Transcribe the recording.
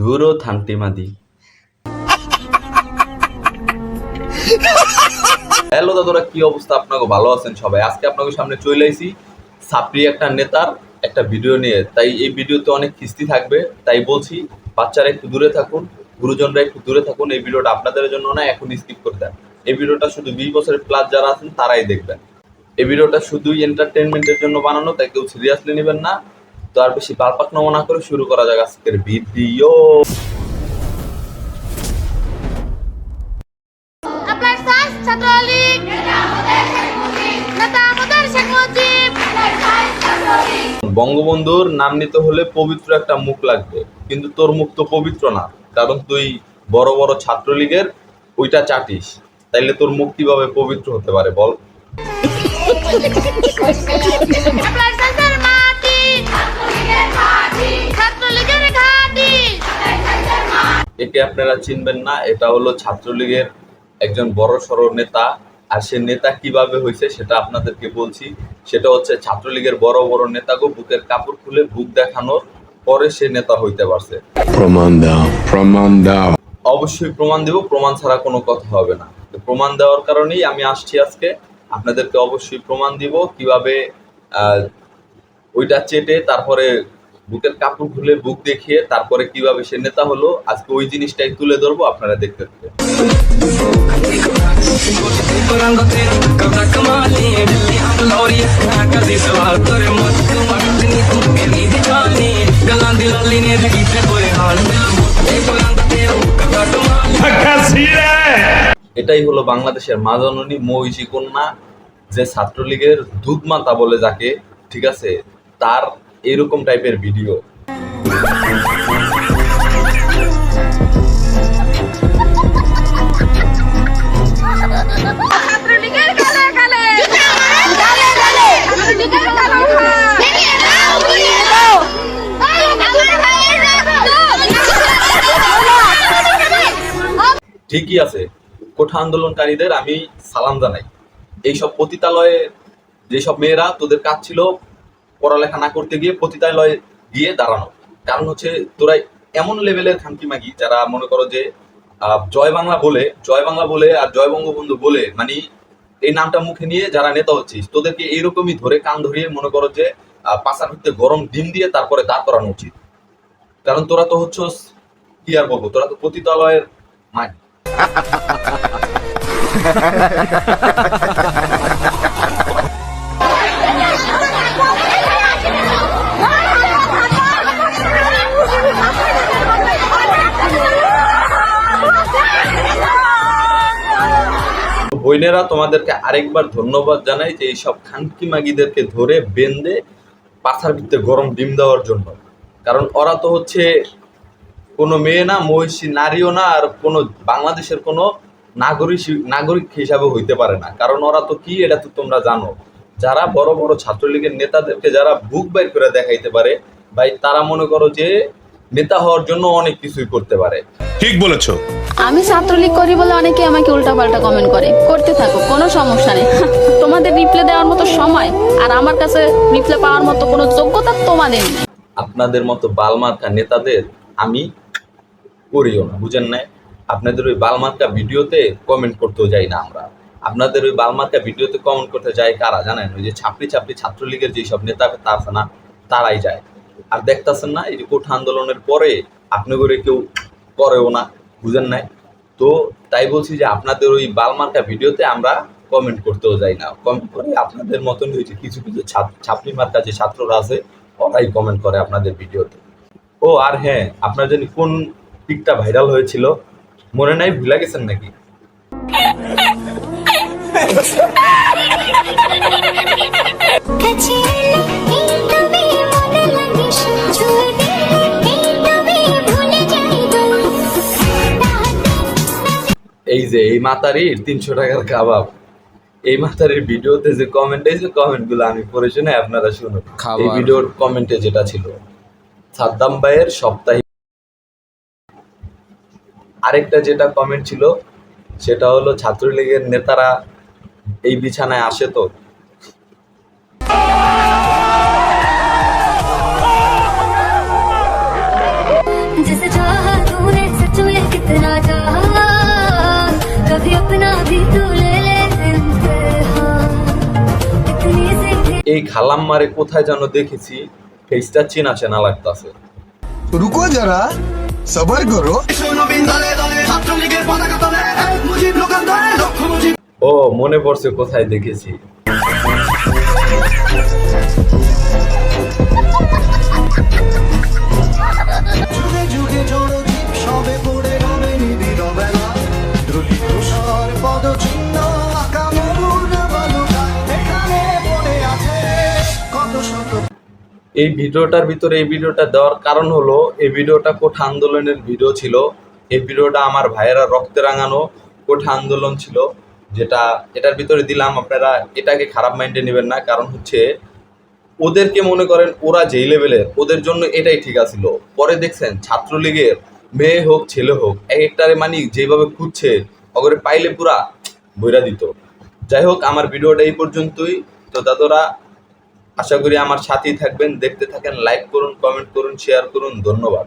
ধুরো থানটিমাদি hello দাদারা, কি অবস্থা? আপনাকে ভালো আছেন সবাই? আজকে আপনাকে সামনে চলে আইছি সাপ্রি একটা নেতার একটা ভিডিও নিয়ে। তাই এই ভিডিওতে অনেক কিস্তি থাকবে, তাই বলছি বাচ্চারা একটু দূরে থাকুন, গুরুজনরা একটু দূরে থাকুন। এই ভিডিওটা আপনাদের জন্য না, এখন স্কিপ করে দেন। এই ভিডিওটা শুধু বিশ বছরের প্লাস যারা আছেন, তারাই দেখবেন। এই ভিডিওটা শুধুই এন্টারটেনমেন্টের জন্য বানানো, তাই কেউ সিরিয়াসলি নেবেন না। তো আর বেশি বালপাক নমনা করে শুরু করা যাক আজকের ভিডিও। বঙ্গবন্ধুর নাম নিতে হলে পবিত্র একটা মুখ লাগবে কিন্তু তোর মুখ তো পবিত্র না কারণ তুই বড় বড় ছাত্রলীগের ওইটা চাটিস। তাইলে তোর মুখ কীভাবে পবিত্র হতে পারে বল? একে আপনারা চিনবেন না এটা হলো ছাত্রলীগের একজন বড় সড় নেতা আর সে নেতা কীভাবে হয়েছে সেটা আপনাদেরকে বলছি। সেটা হচ্ছে ছাত্রলীগের বড় বড় নেতাগো বুকের কাপড় খুলে বুক দেখানোর পরে সে নেতা হইতে পারছে। প্রমাণ দাও প্রমাণ দাও। অবশ্যই প্রমাণ দেব প্রমাণ ছাড়া কোনো কথা হবে না। প্রমাণ দেওয়ার কারণেই আমি আসছি আজকে। আপনাদেরকে অবশ্যই প্রমাণ দিব কীভাবে আহ, ওইটা চেটে তারপরে বুকের কাপড় খুলে বুক দেখিয়ে তারপরে কীভাবে সে নেতা হলো, আজকে ওই জিনিসটাই তুলে ধরবো, আপনারা দেখতে থাকেন। এটাই হলো বাংলাদেশের মাদাননী মহিষী কন্যা, যে ছাত্রলীগের দুধমাতা বলে যাকে, ঠিক আছে, তার এরকম টাইপের ভিডিও। ঠিকই আছে। কোঠা আন্দোলনকারীদের আমি সালাম জানাই। এইসব পতিতালয়ে যেসব মেয়েরা তোদের কাজ ছিল পড়ালেখা না করতে গিয়ে পতিতালয়ে গিয়ে দাঁড়ানো। কারণ হচ্ছে তোরা এমন লেভেলের খানকি মাগি, যারা মনে করো যে জয় বাংলা বলে, জয় বাংলা বলে আর জয় বঙ্গবন্ধু বলে মানে এই নামটা মুখে নিয়ে যারা নেতা হচ্ছিস তোদেরকে এইরকমই ধরে কান ধরিয়ে মনে করো যে পাশার ভিতরে গরম ডিম দিয়ে তারপরে দাঁড় করানো উচিত। কারণ তোরা তো হচ্ছে, কি আর বলব, তোরা তো পতিতালয়ের মাগি বইনেরা তোমাদেরকে আরেকবার ধন্যবাদ জানাই যে এইসব খানকি মাগিদেরকে ধরে বেঁধে পাথার ভিতরে গরম ডিম দেওয়ার জন্য। কারণ ওরা তো হচ্ছে কোনো মেয়ে না, মহিষী নারীও না, আর কোনো বাংলাদেশের কোনো নাগরিক নাগরিক হিসাবে হইতে পারে না। কারণ ওরা তো কি, এটা তো তোমরা জানো। যারা বড় বড় ছাত্রলীগের নেতাদেরকে যারা বুক বাইর করে দেখাইতে পারে, ভাই, তারা মনে করো যে নেতা হওয়ার জন্য অনেক কিছুই করতে পারে। ঠিক বলেছ। আমি ছাত্রলীগ করি বলে অনেকে আমাকে উল্টাপাল্টা কমেন্ট করে। করতে থাকো, কোনো সমস্যা নেই। তোমাদের রিপ্লাই দেওয়ার মতো সময় আর আমার কাছে রিপ্লাই পাওয়ার মতো কোনো যোগ্যতা তোমাদের নেই। আপনাদের মতো বালমার্কা নেতাদের আমি করিও না, বুঝেন নাই? আপনাদের ওই বালমার্কা ভিডিওতে কমেন্ট করতেও যাই না আমরা। আপনাদের ওই বালমার্কা ভিডিওতে কমেন্ট করতে যায় কারা জানেন? ওই যে ছাপড়ি ছাপড়ি ছাত্রলীগের যেসব নেতা তা আছে না, তারাই যায়। আর দেখতাছেন না, এই যে কোঠা আন্দোলনের পরে আপনি করে কেউ করেও না। বুঝেন নাই। তো তাই বলছি যে আপনাদের ওই বালমার্কা ভিডিওতে আমরা কমেন্ট করতেও যাই না। কমেন্ট করে আপনাদের মতন হয়েছে। কিছু কিছু ছাত্র- মার্কা যে ছাত্ররা আছে ওরাই কমেন্ট করে আপনাদের ভিডিওতে। ও আর হ্যাঁ আপনার জানি কোন পিকটা ভাইরাল হয়েছিল? মনে নাই? ভুলে গেছেন নাকি? এই যে এই মাতারির তিনশো টাকার কাবাব এই মাতারির ভিডিওতে যে কমেন্ট এসে কমেন্টগুলো আমি পড়ে শুনে আপনারা শুনুন। এই ভিডিওর কমেন্টে যেটা ছিল সাদ্দাম ভাইয়ের সপ্তাহে আরেকটা যেটা কমেন্ট ছিল সেটা হলো ছাত্রলীগের নেতারা এই বিছানায় আসে তো এই খালাম্মারে কোথায় যেন দেখেছি ফেসটা চেনা চেনা লাগতাছে। রুকো যারা সবার করো। ও মনে পড়ছে কোথায় দেখেছি। সবে এই ভিডিওটার ভিতরে এই ভিডিওটা দেওয়ার কারণ হলো, এই ভিডিওটা কোঠা আন্দোলনের ভিডিও ছিল। এই ভিডিওটা আমার ভাইয়েরা রক্তে রাঙানো কোঠা আন্দোলন ছিল, যেটা এটার ভিতরে দিলাম আপনারা, এটাকে খারাপ মাইন্ডে নেবেন না। কারণ হচ্ছে, ওদেরকে মনে করেন ওরা যেই লেভেলের, ওদের জন্য এটাই ঠিক আছিল। পরে দেখছেন, ছাত্রলীগের মেয়ে হোক, ছেলে হোক, এক একটারে মানি যেভাবে খুঁজছে অগরে পাইলে পুরা বইরা দিত। যাই হোক, আমার ভিডিওটা এই পর্যন্তই। তো দাদরা আশা করি আমার সাথেই থাকবেন দেখতে থাকেন লাইক করুন কমেন্ট করুন শেয়ার করুন ধন্যবাদ।